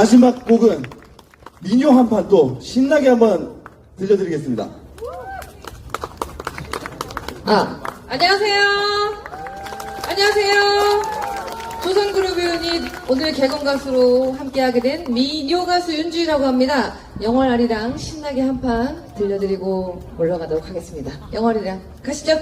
마지막 곡은 민요 한 판 또 신나게 한번 들려드리겠습니다. 아, 안녕하세요. 안녕하세요. 조선그룹 유닛 오늘 개건 가수로 함께하게 된 민요 가수 윤주희라고 합니다. 영월아리랑 신나게 한 판 들려드리고 올라가도록 하겠습니다. 영월이랑 가시죠.